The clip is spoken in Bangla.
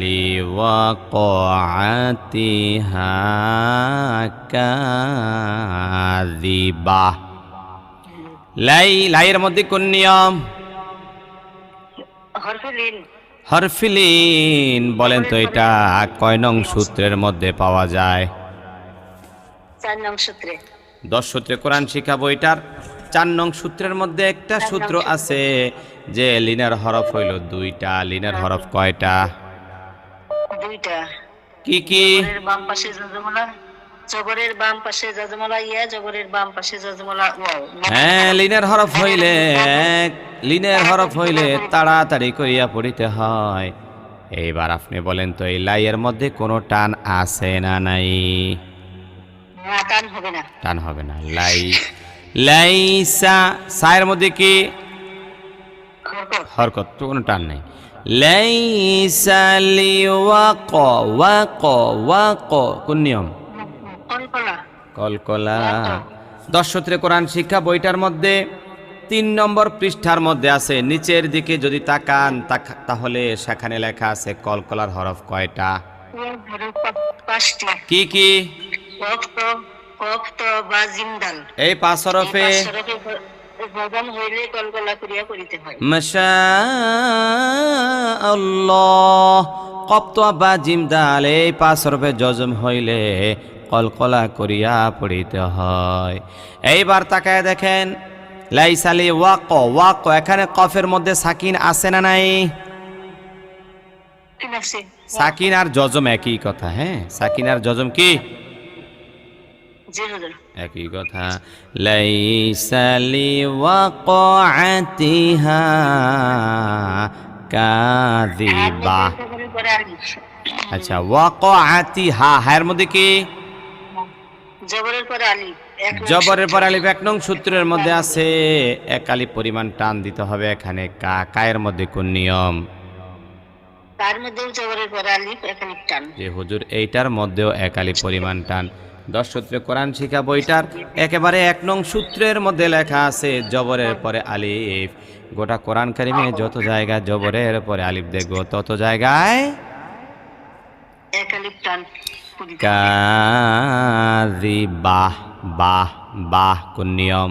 লিওয়াকাতিহা কাযিবা লাই লাইয়ের মধ্যে কোন নিয়ম? হরফিলিন। বলেন তো এটা কয় নং সূত্রের মধ্যে পাওয়া যায়? চার নং সূত্রে। দশ সূত্রে কোরআন শিক্ষা বইটার চার নং সূত্রের মধ্যে একটা সূত্র আছে যে লিনার হরফ হইল দুইটা লিনার হরফ কয়টা? দুইটা। কি কি? বাম পাশে যজমলা জবরের বাম পাশে যজমলা ইয়া জবরের বাম পাশে যজমলা ওয়াও। হ্যাঁ লিনের হরফ হইলে লিনের হরফ। হইলে তাড়াতাড়ি করিয়া পড়িতে হয়। এইবার আপনি বলেন তো এই লাইয়ের মধ্যে কোনো টান আছে না নাই? টান হবে না। টান হবে না। লাই লাইসা সায়ের মধ্যে কি? হরকত। তো কোনো টান নেই। লাইসা লিওয়াক ওয়াক ওয়াক কোন নিয়ম? কলকলা। দশ সূত্রে কোরআন শিক্ষা বইটার মধ্যে তিন নম্বর পৃষ্ঠার মধ্যে আছে নিচের দিকে যদি তাকান তাক- তাহলে সেখানে লেখা আছে কলকলার হরফ কয়টা? কি কি? বা জিন্দাল। এই পাঁচ হরফে হইলে কলকলা করিয়া করিতে হয়। মাশা আল্লাহ কপ্ত বা জিমদাল এই পাঁচ হরফে জজম হইলে কলকলা করিয়া পড়িতে হয়। এইবার তাকায় দেখেন লাইসালি ওয়াক ওয়াক এখানে কফের মধ্যে সাকিন আছে না নাই? সাকিন আর জজম একই কথা হ্যাঁ? সাকিন আর জজম কি? একই কথা লাইসালি ওয়াকাতিহা কাযিবা। আচ্ছা ওয়াকাতিহা হায়ের মধ্যে কি? জবরের পরে আলিফ জবরের পর আলিফ এক নং সূত্রের মধ্যে আছে এক আলিফ পরিমাণ টান দিতে হবে এখানে কা কায়ের মধ্যে কোন নিয়ম? তার মধ্যেও জবরের পরে আলিফ এখানে টান। যে হুজুর এইটার মধ্যেও এক আলিফ পরিমাণ টান। দশ সূত্রে কোরআন শিখা বইটার একেবারে এক নং সূত্রের মধ্যে লেখা আছে জবরের পরে আলিফ। গোটা কোরআন কারিমে যত জায়গায় জবরের পরে আলিফ দেখব তত জায়গায়। কাজি বাহ বাহ বাহ কোন নিয়ম?